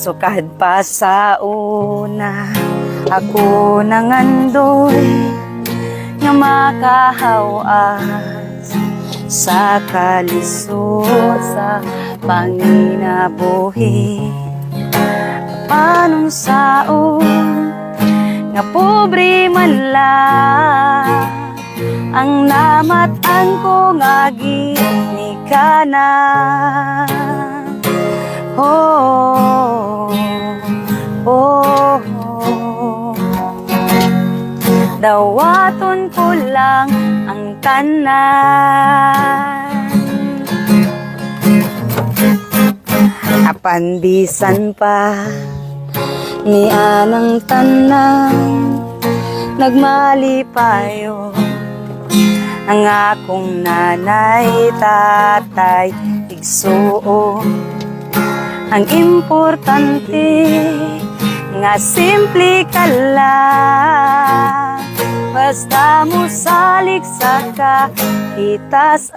Sukad pa sa una Ako nangandoy Nga makahawas Sa kalisod Sa panginabuhi Panong saon Nga pobre man lang Ang namatan ko nga ni kana Dawaton ko lang ang tanan. Apandisan pa ni anang tanan. Nagmalipayo ang akong nanay, tatay, igsuo. Ang importante nga simple ka lang Basta mo salik sa kahitasan